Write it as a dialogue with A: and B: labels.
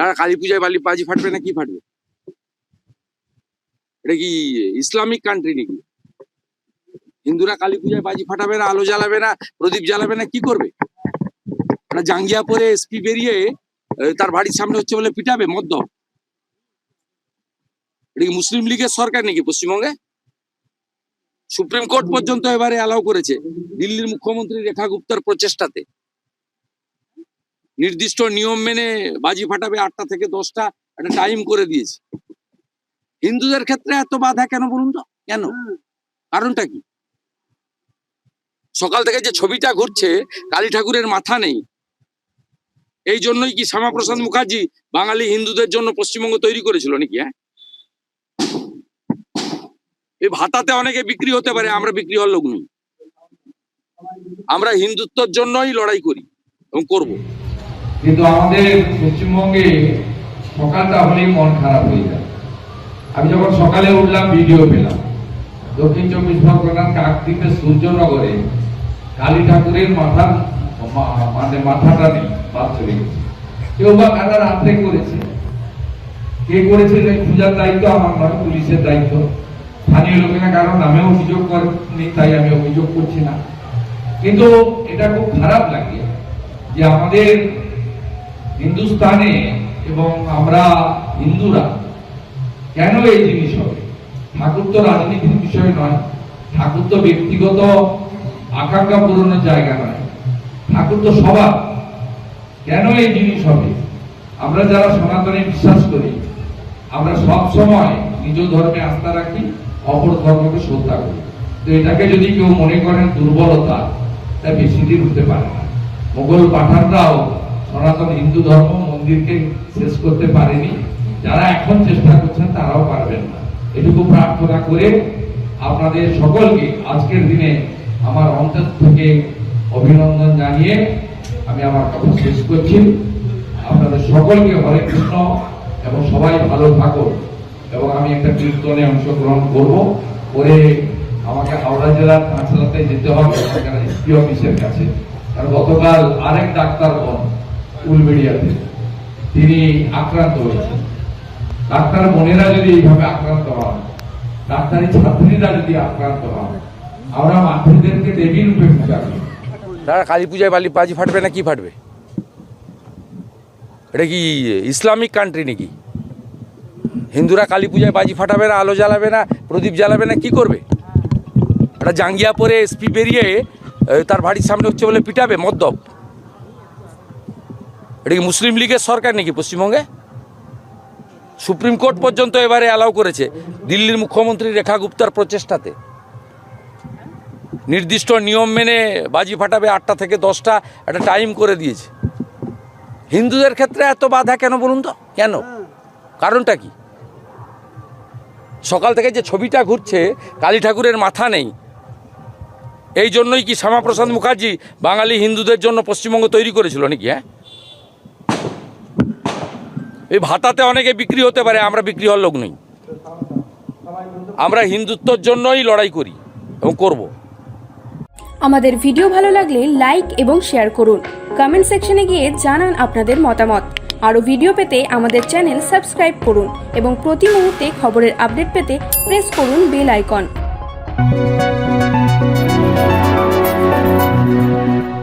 A: না কালী পূজায় বালি বাজি ফাটবে না, কি ফাটবে? এটা কি ইসলামিক কান্ট্রি নাকি? হিন্দুরা কালী পূজায় বাজি ফাটাবে না, আলো জ্বালাবে না, প্রদীপ জ্বালাবে না, কি করবে? না জাঙ্গিয়া পরে এসপি বেরিয়ে তার বাড়ির সামনে হচ্ছে বলে পিটাবে মদ্য এটা কি মুসলিম লীগের সরকার নাকি পশ্চিমবঙ্গে? সুপ্রিম কোর্ট পর্যন্ত এবারে অ্যালাউ করেছে। দিল্লির মুখ্যমন্ত্রী রেখা গুপ্তার প্রচেষ্টাতে। নির্দিষ্ট নিয়ম মেনে বাজি ফাটাবে আটটা থেকে দশটা, একটা টাইম করে দিয়েছে। হিন্দুদের ক্ষেত্রে এত বাধা কেন বলুন তো? কেন? কারণটা কি? সকাল থেকে যে ছবিটা ঘুরছে, কালী ঠাকুরের মাথা নেই। এই জন্যই কি শ্যামাপ্রসাদ মুখার্জি বাঙালি হিন্দুদের জন্য পশ্চিমবঙ্গ তৈরি করেছিল নাকি হ্যাঁ? এই ভাতাতে অনেকে বিক্রি হতে পারে, আমরা বিক্রি হওয়ার লোক নই। আমরা হিন্দুত্বর জন্যই লড়াই করি এবং করব।
B: কিন্তু আমাদের পশ্চিমবঙ্গে সকালটা হলেই মন খারাপ হয়ে যায়। আমি যখন সকালে উঠলাম ভিডিও পেলাম। দক্ষিণ চব্বিশ পরগনার কাকদ্বীপে সূর্যনগরে কালী ঠাকুরের মাথার মানে মাথাটা নেই বাদ কেউ বা কারা রাত্রে করেছে? কে করেছে যে খোঁজার দায়িত্ব? আমার নয়, পুলিশের দায়িত্ব। স্থানীয় লোকেরা কারণ নামে অভিযোগ করেনি, তাই আমি অভিযোগ করছি না। কিন্তু এটা খুব খারাপ লাগে যে আমাদের হিন্দুস্তানে এবং আমরা হিন্দুরা, কেন এই জিনিস হবে? ঠাকুর তো রাজনীতির বিষয় নয়, ঠাকুর তো ব্যক্তিগত আকাঙ্ক্ষা পূরণের জায়গা নয়, ঠাকুর তো সবার। কেন এই জিনিস হবে? আমরা যারা সনাতনে বিশ্বাস করি, আমরা সব সময় নিজ ধর্মে আস্থা রাখি, অপর ধর্মকে শ্রদ্ধা করি। তো এটাকে যদি কেউ মনে করেন দুর্বলতা, তা বেশি দিন হতে পারে না। মোগল পাঠানরাও হিন্দু ধর্ম মন্দিরকে শেষ করতে পারেনি। যারা এখন চেষ্টা করছেন, তারাও পারবেন না। এটুকু প্রার্থনা করে আপনাদের সকলকে আজকের দিনে আমার অন্তর থেকে অভিনন্দন জানিয়ে আমি আমার কথা শেষ করছি। আপনাদের সকলকে হরে কৃষ্ণ এবং সবাই ভালো থাকুন এবং আমি একটা কীর্তনে অংশগ্রহণ করব। করে আমাকে হাওড়া জেলার পাঁচলাতে যেতে হবে এসপি অফিসের কাছে। কারণ গতকাল আরেক ডাক্তার বোন তিনি আক্রান্ত হয়েছেন। ডাক্তার যদি এইভাবে আক্রান্ত হন, ডাক্তারি ছাত্রীরা যদি আক্রান্ত হন, আমরা মাতৃদেরকে দেবী রূপে পূজা করি।
A: তারা কালী পূজায় বালি বাজি ফাটবে না কি ফাটবে? এটা কি ইসলামিক কান্ট্রি নাকি? হিন্দুরা কালী পূজায় বাজি ফাটাবে না, আলো জ্বালাবে না, প্রদীপ জ্বালাবে না, কি করবে? একটা জাঙ্গিয়া পরে এসপি বেরিয়ে তার বাড়ির সামনে হচ্ছে বলে পিটাবে, মদ্যপ। এটা কি মুসলিম লীগের সরকার নাকি পশ্চিমবঙ্গে? সুপ্রিম কোর্ট পর্যন্ত এবারে অ্যালাউ করেছে দিল্লির মুখ্যমন্ত্রী রেখা গুপ্তার প্রচেষ্টাতে। নির্দিষ্ট নিয়ম মেনে বাজি ফাটাবে আটটা থেকে দশটা, একটা টাইম করে দিয়েছে। হিন্দুদের ক্ষেত্রে এত বাধা কেন বলুন তো? কেন? কারণটা কি? সকাল থেকে যে ছবিটা ঘুরছে, কালী ঠাকুরের মাথা নেই। এই জন্যই কি শ্যামাপ্রসাদ মুখার্জি বাঙালি হিন্দুদের জন্য পশ্চিমবঙ্গ তৈরি করেছিল নাকি হ্যাঁ? এই ভাতাতে অনেকে বিক্রি হতে পারে, আমরা বিক্রি হওয়ার লোক নই। আমরা হিন্দুত্বর জন্যই লড়াই করি এবং করব।
C: আমাদের ভিডিও ভালো লাগলে লাইক এবং শেয়ার করুন। কমেন্ট সেকশনে গিয়ে জানান আপনাদের মতামত। আরও ভিডিও পেতে আমাদের চ্যানেল সাবস্ক্রাইব করুন এবং প্রতি মুহূর্তে খবরের আপডেট পেতে প্রেস করুন বেল আইকন।